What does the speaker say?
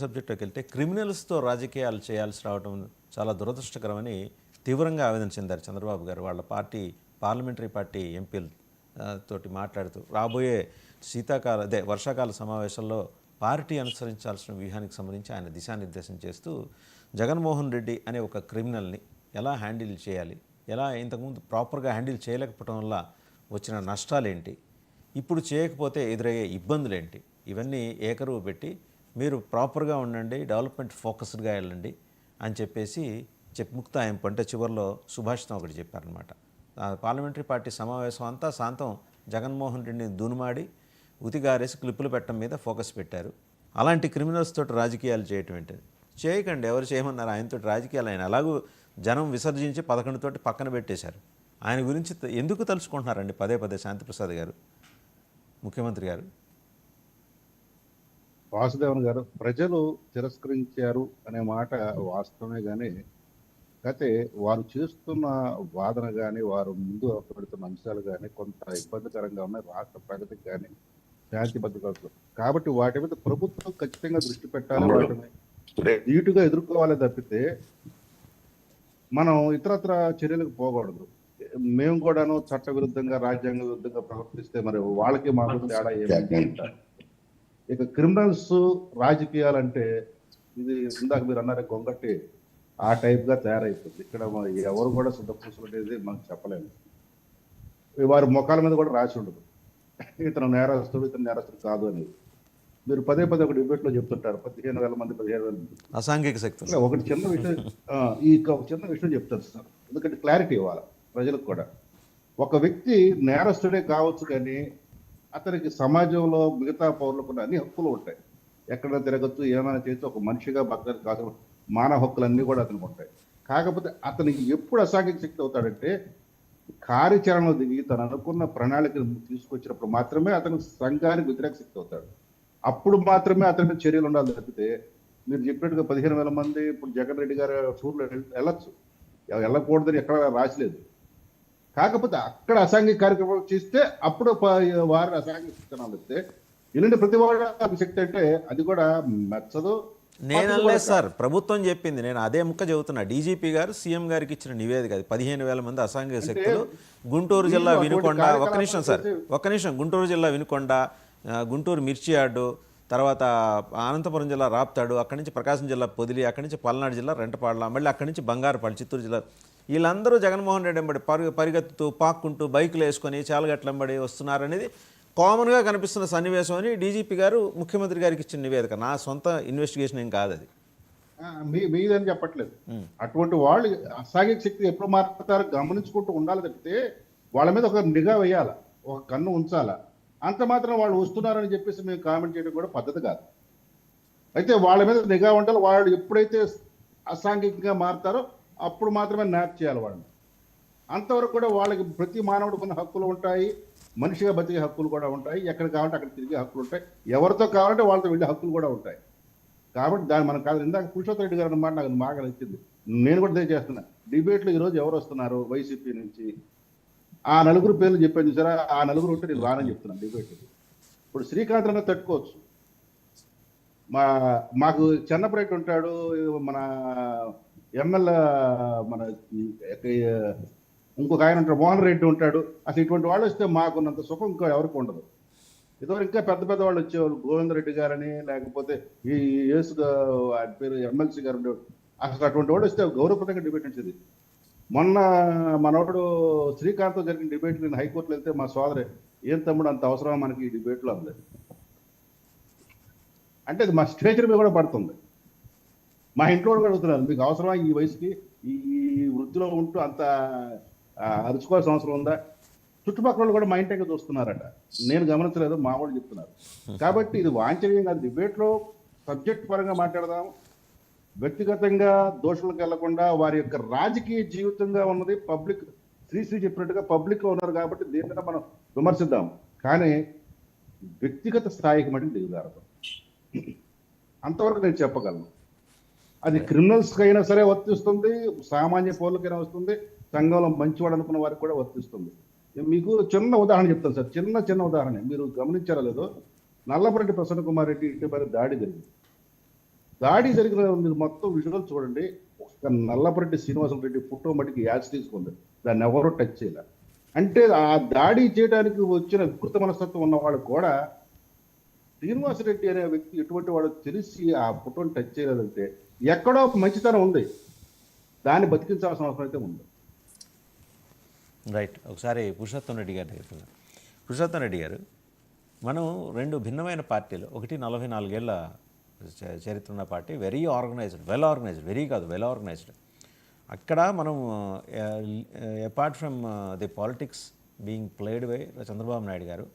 సబ్జెక్టుకి వెళ్తే క్రిమినల్స్తో రాజకీయాలు చేయాల్సి రావడం చాలా దురదృష్టకరమని తీవ్రంగా ఆవేదన చెందారు చంద్రబాబు గారు. వాళ్ళ పార్టీ పార్లమెంటరీ పార్టీ ఎంపీలు తోటి మాట్లాడుతూ రాబోయే శీతాకాల అదే వర్షాకాల సమావేశంలో పార్టీ అనుసరించాల్సిన వ్యూహానికి సంబంధించి ఆయన దిశానిర్దేశం చేస్తూ జగన్మోహన్ రెడ్డి అనే ఒక క్రిమినల్ని ఎలా హ్యాండిల్ చేయాలి? ఎలా ఇంతకుముందు ప్రాపర్గా హ్యాండిల్ చేయలేకపోవడం వల్ల వచ్చిన నష్టాలేంటి? ఇప్పుడు చేయకపోతే ఎదురయ్యే ఇబ్బందులేంటి? ఇవన్నీ ఏకరువు పెట్టి మీరు ప్రాపర్గా ఉండండి డెవలప్మెంట్ ఫోకస్డ్గా వెళ్ళండి అని చెప్పేసి చెప్ ముక్తాయింపు అంటే చివరిలో సుభాషితం ఒకటి చెప్పారనమాట పార్లమెంటరీ పార్టీ సమావేశం అంతా శాంతం జగన్మోహన్ రెడ్డిని దునుమాడి ఉతిగారేసి క్లిప్పులు పెట్టడం మీద ఫోకస్ పెట్టారు. అలాంటి క్రిమినల్స్ తోటి రాజకీయాలు చేయటం ఏంటది? చేయకండి ఎవరు చేయమన్నారు? ఆయనతో రాజకీయాలు ఆయన అలాగూ జనం విసర్జించి పదకొండు తోటి పక్కన పెట్టేశారు. ఆయన గురించి ఎందుకు తలుచుకుంటున్నారండి పదే పదే శాంతిప్రసాద్ గారు ముఖ్యమంత్రి గారు? వాసుదేవన్ గారు ప్రజలు తిరస్కరించారు అనే మాట వాస్తవమే కానీ అయితే వారు చేస్తున్న వాదన కానీ వారు ముందు పెడుతున్న అంశాలు కానీ కొంత ఇబ్బందికరంగా ఉన్నాయి రాష్ట్ర ప్రగతికి కానీ శాంతి భద్రతలకు కాబట్టి వాటి మీద ప్రభుత్వం ఖచ్చితంగా దృష్టి పెట్టాలి వాటిని ధీటుగా ఎదుర్కోవాలి తప్పితే మనం ఇతరత్ర చర్యలకు పోకూడదు. మేము కూడాను చట్ట విరుద్ధంగా రాజ్యాంగ విరుద్ధంగా ప్రవర్తిస్తే మరి వాళ్ళకి మాకు తేడా ఏమి ఇక క్రిమినల్స్ రాజకీయాలంటే ఇది ఇందాక మీరు అన్నారు గొంగట్టి. ఆ టైప్గా తయారైతుంది ఇక్కడ ఎవరు కూడా శుద్ధపూసలు అనేది మనకు చెప్పలేము. వారి ముఖాల మీద కూడా రాసి ఉండదు. ఇతను నేరస్తుడు ఇతను నేరస్తుడు కాదు అనేది మీరు పదే పదే ఒక డిబేట్లో చెప్తుంటారు. పదిహేను వేల మంది పదిహేను వేల మంది. అసాంఘిక శక్తులు. ఇలా ఒకటి చిన్న విషయం ఈ ఒక చిన్న విషయం చెప్తాను సార్. ఎందుకంటే క్లారిటీ ఇవ్వాలి ప్రజలకు కూడా. ఒక వ్యక్తి నేరస్తుడే కావచ్చు కానీ అతనికి సమాజంలో మిగతా పౌరులకు కూడా అన్ని హక్కులు ఉంటాయి. ఎక్కడ తిరగచ్చు ఏమైనా చేయొచ్చు ఒక మనిషిగా బతకదు కాదు మానవ హక్కులు అన్నీ కూడా అతనికి ఉంటాయి. కాకపోతే అతనికి ఎప్పుడు అసాంఘిక శక్తి అవుతాడంటే కార్యాచరణలో దిగి తను అనుకున్న ప్రణాళికను తీసుకొచ్చినప్పుడు మాత్రమే అతను సంఘానికి వ్యతిరేక శక్తి అవుతాడు. అప్పుడు మాత్రమే అతని మీద చర్యలు ఉండాలి తప్పితే మీరు చెప్పినట్టుగా పదిహేను వేల మంది ఇప్పుడు జగన్ రెడ్డి గారు టూర్లో వెళ్ళొచ్చు. వెళ్ళకూడదని ఎక్కడ రాసలేదు కాకపోతే అక్కడ అసాంఘిక కార్యక్రమాలు చేస్తే అప్పుడు ప- వారు అసాంఘిక శిక్షణాలు ఇస్తే ఇలాంటి ప్రతి వాడు శక్తి అంటే అది కూడా మెచ్చదు. నేను అనలేదు సార్. ప్రభుత్వం చెప్పింది. నేను అదే ముక్క చెబుతున్నా. డీజీపీ గారు సీఎం గారికి ఇచ్చిన నివేదిక అది. పదిహేను వేల మంది అసాంఘిక శక్తులు. గుంటూరు జిల్లా వినుకొండ ఒక్క నిమిషం సార్. ఒక్క నిమిషం. గుంటూరు జిల్లా వినుకొండ గుంటూరు మిర్చి యార్డు తర్వాత అనంతపురం జిల్లా రాప్తాడు అక్కడి నుంచి ప్రకాశం జిల్లా పొదిలి అక్కడి నుంచి పల్నాడు జిల్లా రెంటపాడల మళ్ళీ అక్కడి నుంచి బంగారుపాడు చిత్తూరు జిల్లా వీళ్ళందరూ జగన్మోహన్ రెడ్డి వెంబడి పరుగు పరిగెత్తుతూ పాక్కుంటూ బైకులు వేసుకొని చాలగట్లంబడి వస్తున్నారనేది కామన్గా కనిపిస్తున్న సన్నివేశం అని డీజీపీ గారు ముఖ్యమంత్రి గారికి ఇచ్చిన నివేదిక. నా సొంత ఇన్వెస్టిగేషన్ ఏం కాదు అది. మీ మీదని చెప్పట్లేదు. అటువంటి వాళ్ళు అసాంఘిక శక్తి ఎప్పుడు మారుతారో గమనించుకుంటూ ఉండాలి తప్పితే వాళ్ళ మీద ఒక నిఘా వేయాల? ఒక కన్ను ఉంచాలా? అంత మాత్రం వాళ్ళు వస్తున్నారని చెప్పేసి మేము కామెంట్ చేయడం కూడా పద్ధతి కాదు. అయితే వాళ్ళ మీద నిఘా ఉండాలి. వాళ్ళు ఎప్పుడైతే అసాంఘికంగా మారుతారో అప్పుడు మాత్రమే న్యాప్ చేయాలి వాళ్ళని. అంతవరకు కూడా వాళ్ళకి ప్రతి మానవుడు కొన్ని హక్కులు ఉంటాయి. మనిషిగా బతికే హక్కులు కూడా ఉంటాయి. ఎక్కడ కావాలంటే అక్కడ తిరిగే హక్కులు ఉంటాయి. ఎవరితో కావాలంటే వాళ్ళతో వెళ్ళే హక్కులు కూడా ఉంటాయి. కాబట్టి దాన్ని మనం కాదు ఇందాక పురుషోత్తమ రెడ్డి గారు అన్నమాట నాకు బాగా నచ్చింది. నేను కూడా దే చేస్తున్నా. డిబేట్లు ఈరోజు ఎవరు వస్తున్నారు? వైసీపీ నుంచి. ఆ నలుగురు పేర్లు చెప్పాను చూసారా? ఆ నలుగురు ఉంటే నేను రానని చెప్తున్నాను డిబేట్ ఇప్పుడు శ్రీకాంత్ అన్న తట్టుకోవచ్చు. మా మాకు చెన్నపరెడ్డి ఉంటాడు మన ఎమ్మెల్యే మన ఇంకొక ఆయన ఉంటాడు మోహన్ రెడ్డి ఉంటాడు. అసలు ఇటువంటి వాళ్ళు వస్తే మాకున్నంత సుఖం ఇంకా ఎవరికి ఉండదు. ఇదివరకు ఇంకా పెద్ద పెద్ద వాళ్ళు వచ్చేవాళ్ళు గోవింద రెడ్డి గారని లేకపోతే ఈ యేసు ఆయన పేరు ఎమ్మెల్సీ గారు ఉండేవాడు అసలు అటువంటి వాడు వస్తే గౌరవప్రదంగా డిబేట్ వచ్చేది మొన్న మనోడు శ్రీకాంత్ జరిగిన డిబేట్ నేను హైకోర్టులో వెళ్తే మా సోదరే ఏం తమ్ముడు అంత అవసరం మనకి ఈ డిబేట్లో అందలేదు అంటే అది మా స్టేచర్ మీద కూడా పడుతుంది. మా ఇంట్లో కూడా అడుగుతున్నారు మీకు అవసరమా ఈ వయసుకి? ఈ వృత్తిలో ఉంటూ అంత అరుచుకోవాల్సిన అవసరం ఉందా? చుట్టుపక్కల కూడా మా ఇంటికి చూస్తున్నారట. నేను గమనించలేదు మా వాళ్ళు చెప్తున్నారు. కాబట్టి ఇది వాంఛనీయం కాదు. డిబేట్లో సబ్జెక్ట్ పరంగా మాట్లాడదాం. వ్యక్తిగతంగా దోషులకు వెళ్ళకుండా వారి యొక్క రాజకీయ జీవితంగా ఉన్నది పబ్లిక్. శ్రీశ్రీ చెప్పినట్టుగా పబ్లిక్ ఉన్నారు కాబట్టి దీని మనం విమర్శిద్దాం. కానీ వ్యక్తిగత స్థాయికి మటుకు దిగుదారదు అంతవరకు నేను చెప్పగలను. అది క్రిమినల్స్ అయినా సరే వర్తిస్తుంది సామాన్య పౌరులకైనా వస్తుంది సంఘంలో మంచివాడు అనుకున్న వారికి కూడా వర్తిస్తుంది. మీకు చిన్న ఉదాహరణ చెప్తాను సార్ చిన్న చిన్న ఉదాహరణ. మీరు గమనించారో లేదో నల్లపరెడ్డి ప్రసన్న కుమార్ రెడ్డి ఇంటి పైన దాడి జరిగింది. దాడి జరిగిన మీరు మొత్తం విజువల్ చూడండి. ఒక నల్లపరెడ్డి శ్రీనివాసం రెడ్డి ఫోటో మటుకి యాచ్ తీసుకుంది దాన్ని ఎవరో టచ్ చేయలే. అంటే ఆ దాడి చేయడానికి వచ్చిన వికృత మనస్తత్వం ఉన్న వాళ్ళు కూడా శ్రీనివాసరెడ్డి అనే వ్యక్తి ఎటువంటి వాడు తెలిసి ఆ ఫోటోని టచ్ చేయలేదంటే ఎక్కడో ఒక మంచితనం ఉంది. దాన్ని బతికించాల్సిన అవసరం అయితే ఉంది. రైట్. ఒకసారి పురుషోత్తం రెడ్డి గారి దగ్గర పురుషోత్తం రెడ్డి గారు మనం రెండు భిన్నమైన పార్టీలు ఒకటి నలభై నాలుగేళ్ళ చ- చరిత్ర ఉన్న party very organised well organised very కాదు వెల్ ఆర్గనైజ్డ్. అక్కడ మనం apart from the politics being played by Chandrababu Naidu garu